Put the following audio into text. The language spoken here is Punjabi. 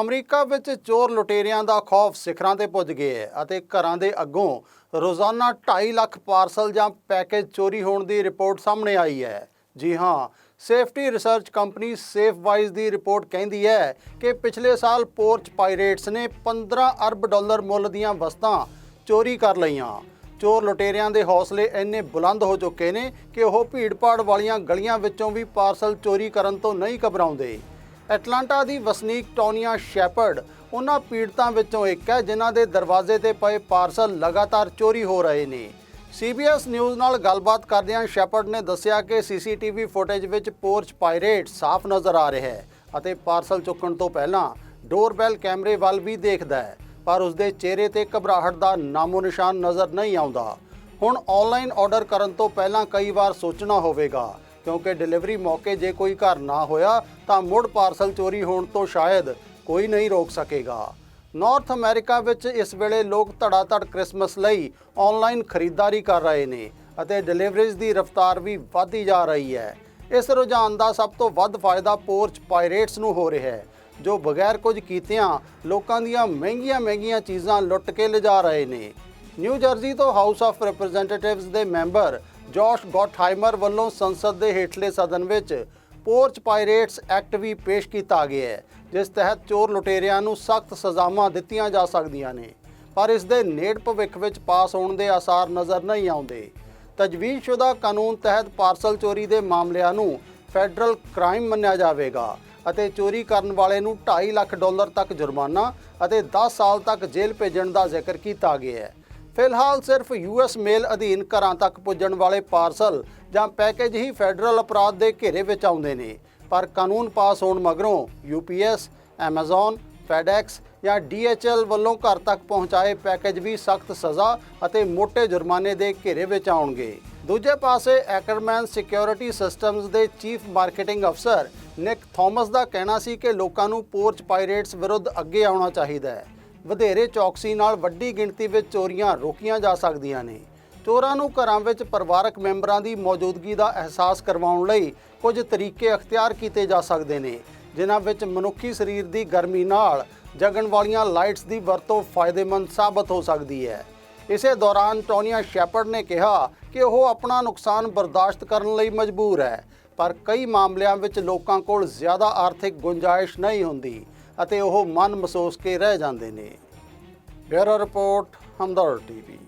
ਅਮਰੀਕਾ ਵਿੱਚ ਚੋਰ ਲੁਟੇਰਿਆਂ ਦਾ ਖੌਫ ਸਿਖਰਾਂ ਤੇ ਪੁੱਜ ਗਿਆ ਹੈ ਅਤੇ ਘਰਾਂ ਦੇ ਅੱਗੋਂ ਰੋਜ਼ਾਨਾ 2.5 ਲੱਖ ਪਾਰਸਲ ਜਾਂ ਪੈਕੇਜ ਚੋਰੀ ਹੋਣ ਦੀ ਰਿਪੋਰਟ ਸਾਹਮਣੇ ਆਈ ਹੈ। ਜੀ ਹਾਂ, ਸੇਫਟੀ ਰਿਸਰਚ ਕੰਪਨੀ ਸੇਫਵਾਈਜ਼ ਦੀ ਰਿਪੋਰਟ ਕਹਿੰਦੀ ਹੈ ਕਿ ਪਿਛਲੇ ਸਾਲ ਪੋਰਚ ਪਾਇਰੇਟਸ ਨੇ 15 ਅਰਬ ਡਾਲਰ ਮੁੱਲ ਦੀਆਂ ਵਸਤਾਂ ਚੋਰੀ ਕਰ ਲਈਆਂ। ਚੋਰ ਲੁਟੇਰਿਆਂ ਦੇ ਹੌਸਲੇ ਇੰਨੇ ਬੁਲੰਦ ਹੋ ਚੁੱਕੇ ਨੇ ਕਿ ਉਹ ਭੀੜ ਭਾੜ ਵਾਲੀਆਂ ਗਲੀਆਂ ਵਿੱਚੋਂ ਵੀ ਪਾਰਸਲ ਚੋਰੀ ਕਰਨ ਤੋਂ ਨਹੀਂ ਘਬਰਾਉਂਦੇ। ਐਟਲਾਂਟਾ ਦੀ ਵਸਨੀਕ ਟੋਨੀਆ ਸ਼ੈਪਰਡ ਉਹਨਾਂ ਪੀੜਤਾਂ ਵਿੱਚੋਂ ਇੱਕ ਹੈ, ਜਿਨ੍ਹਾਂ ਦੇ ਦਰਵਾਜ਼ੇ ਤੇ ਪਏ ਪਾਰਸਲ ਲਗਾਤਾਰ ਚੋਰੀ ਹੋ ਰਹੇ ਨੇ। ਸੀਬੀਐਸ ਨਿਊਜ਼ ਨਾਲ ਗੱਲਬਾਤ ਕਰਦਿਆਂ ਸ਼ੈਪਰਡ ਨੇ ਦੱਸਿਆ ਕਿ ਸੀਸੀਟੀਵੀ ਫੁਟੇਜ ਵਿੱਚ ਪੋਰਚ ਪਾਇਰੇਟ ਸਾਫ਼ ਨਜ਼ਰ ਆ ਰਿਹਾ ਹੈ ਅਤੇ ਪਾਰਸਲ ਚੁੱਕਣ ਤੋਂ ਪਹਿਲਾਂ ਡੋਰਬੈਲ ਕੈਮਰੇ ਵੱਲ ਵੀ ਦੇਖਦਾ ਹੈ, ਪਰ ਉਸਦੇ ਚਿਹਰੇ ਤੇ ਘਬਰਾਹਟ ਦਾ ਨਾਮੋ ਨਿਸ਼ਾਨ ਨਜ਼ਰ ਨਹੀਂ ਆਉਂਦਾ। ਹੁਣ ਆਨਲਾਈਨ ਆਰਡਰ ਕਰਨ ਤੋਂ ਪਹਿਲਾਂ ਕਈ ਵਾਰ ਸੋਚਣਾ ਹੋਵੇਗਾ ਕਿਉਂਕਿ ਡਿਲੀਵਰੀ ਮੌਕੇ ਜੇ ਕੋਈ ਘਰ ਨਾ ਹੋਇਆ ਤਾਂ ਮੁੜ ਪਾਰਸਲ ਚੋਰੀ ਹੋਣ ਤੋਂ ਸ਼ਾਇਦ ਕੋਈ ਨਹੀਂ ਰੋਕ ਸਕੇਗਾ। ਨਾਰਥ ਅਮਰੀਕਾ ਵਿੱਚ ਇਸ ਵੇਲੇ ਲੋਕ ਧੜਾਧੜ ਕ੍ਰਿਸਮਸ ਲਈ ਆਨਲਾਈਨ ਖਰੀਦਦਾਰੀ ਕਰ ਰਹੇ ਨੇ ਅਤੇ ਡਿਲੀਵਰੀਜ਼ ਦੀ ਰਫ਼ਤਾਰ ਵੀ ਵਧਦੀ ਜਾ ਰਹੀ ਹੈ। ਇਸ ਰੁਝਾਨ ਦਾ ਸਭ ਤੋਂ ਵੱਧ ਫਾਇਦਾ ਪੋਰਚ ਪਾਇਰੇਟਸ ਨੂੰ ਹੋ ਰਿਹਾ ਹੈ, ਜੋ ਬਗੈਰ ਕੁਝ ਕੀਤਿਆਂ ਲੋਕਾਂ ਦੀਆਂ ਮਹਿੰਗੀਆਂ-ਮਹਿੰਗੀਆਂ ਚੀਜ਼ਾਂ ਲੁੱਟ ਕੇ ਲਿਜਾ ਰਹੇ ਨੇ। ਨਿਊ ਜਰਸੀ ਤੋਂ ਹਾਊਸ ਆਫ ਰਿਪਰੈਜ਼ੈਂਟੇਟਿਵਸ ਦੇ ਮੈਂਬਰ ਜੋਸ਼ ਗੌਟਹਾਈਮਰ ਵੱਲੋਂ ਸੰਸਦ ਦੇ ਹੇਠਲੇ ਸਦਨ ਵਿੱਚ ਪੋਰਚ ਪਾਇਰੇਟਸ ਐਕਟ ਵੀ ਪੇਸ਼ ਕੀਤਾ ਗਿਆ ਹੈ, ਜਿਸ ਤਹਿਤ ਚੋਰ ਲੁਟੇਰਿਆਂ ਨੂੰ ਸਖਤ ਸਜ਼ਾਵਾਂ ਦਿੱਤੀਆਂ ਜਾ ਸਕਦੀਆਂ ਨੇ। ਪਰ ਇਸ ਦੇ ਨੇੜ ਭਵਿੱਖ ਵਿੱਚ ਪਾਸ ਹੋਣ ਦੇ ਆਸਾਰ ਨਜ਼ਰ ਨਹੀਂ ਆਉਂਦੇ। ਤਜਵੀਜ਼ਸ਼ੁਦਾ ਕਾਨੂੰਨ ਤਹਿਤ ਪਾਰਸਲ ਚੋਰੀ ਦੇ ਮਾਮਲਿਆਂ ਨੂੰ ਫੈਡਰਲ ਕ੍ਰਾਈਮ ਮੰਨਿਆ ਜਾਵੇਗਾ ਅਤੇ ਚੋਰੀ ਕਰਨ ਵਾਲੇ ਨੂੰ 2.5 ਲੱਖ ਡਾਲਰ ਤੱਕ ਜੁਰਮਾਨਾ ਅਤੇ 10 ਸਾਲ ਤੱਕ ਜੇਲ੍ਹ ਭੇਜਣ ਦਾ ਜ਼ਿਕਰ ਕੀਤਾ ਗਿਆ ਹੈ। ਫਿਲਹਾਲ ਸਿਰਫ ਯੂਐਸ ਮੇਲ ਅਧੀਨ ਘਰਾਂ ਤੱਕ ਪੁੱਜਣ ਵਾਲੇ ਪਾਰਸਲ ਜਾਂ ਪੈਕੇਜ ਹੀ ਫੈਡਰਲ ਅਪਰਾਧ ਦੇ ਘੇਰੇ ਵਿੱਚ ਆਉਂਦੇ ਨੇ। ਪਰ ਕਾਨੂੰਨ ਪਾਸ ਹੋਣ ਮਗਰੋਂ ਯੂਪੀਐਸ ਐਮਾਜ਼ਨ ਫੈਡੈਕਸ ਜਾਂ DHL ਵੱਲੋਂ ਘਰ ਤੱਕ ਪਹੁੰਚਾਏ ਪੈਕੇਜ ਵੀ ਸਖਤ ਸਜ਼ਾ ਅਤੇ ਮੋٹے ਜੁਰਮਾਨੇ ਦੇ ਘੇਰੇ ਵਿੱਚ ਆਉਣਗੇ। ਦੂਜੇ ਪਾਸੇ ਐਕਰਮੈਨ ਸਿਕਿਉਰਿਟੀ ਸਿਸਟਮਜ਼ ਦੇ ਚੀਫ ਮਾਰਕੀਟਿੰਗ ਅਫਸਰ ਨਿਕ ਥਾਮਸ ਦਾ ਕਹਿਣਾ ਸੀ ਕਿ ਲੋਕਾਂ ਨੂੰ ਪੋਰਚ ਪਾਇਰੇਟਸ ਵਿਰੁੱਧ ਅੱਗੇ ਆਉਣਾ ਚਾਹੀਦਾ ਹੈ। ਵਧੇਰੇ ਚੌਕਸੀ ਨਾਲ ਵੱਡੀ ਗਿਣਤੀ ਵਿੱਚ ਚੋਰੀਆਂ ਰੋਕੀਆਂ ਜਾ ਸਕਦੀਆਂ ਨੇ। ਚੋਰਾਂ ਨੂੰ ਘਰਾਂ ਵਿੱਚ ਪਰਿਵਾਰਕ ਮੈਂਬਰਾਂ ਦੀ ਮੌਜੂਦਗੀ ਦਾ ਅਹਿਸਾਸ ਕਰਵਾਉਣ ਲਈ ਕੁਝ ਤਰੀਕੇ ਅਖਤਿਆਰ ਕੀਤੇ ਜਾ ਸਕਦੇ ਨੇ, ਜਿਨ੍ਹਾਂ ਵਿੱਚ ਮਨੁੱਖੀ ਸਰੀਰ ਦੀ ਗਰਮੀ ਨਾਲ ਜਗਣ ਵਾਲੀਆਂ ਲਾਈਟਸ ਦੀ ਵਰਤੋਂ ਫਾਇਦੇਮੰਦ ਸਾਬਤ ਹੋ ਸਕਦੀ ਹੈ। ਇਸੇ ਦੌਰਾਨ ਟੋਨੀਆ ਸ਼ੈਪਰਡ ਨੇ ਕਿਹਾ ਕਿ ਉਹ ਆਪਣਾ ਨੁਕਸਾਨ ਬਰਦਾਸ਼ਤ ਕਰਨ ਲਈ ਮਜਬੂਰ ਹੈ, ਪਰ ਕਈ ਮਾਮਲਿਆਂ ਵਿੱਚ ਲੋਕਾਂ ਕੋਲ ਜ਼ਿਆਦਾ ਆਰਥਿਕ ਗੁੰਜਾਇਸ਼ ਨਹੀਂ ਹੁੰਦੀ। ਅਤੇ ਉਹ ਮਨ ਮਸੋਸ ਕੇ ਰਹਿ ਜਾਂਦੇ ਨੇ। Bureau report Hamdard TV.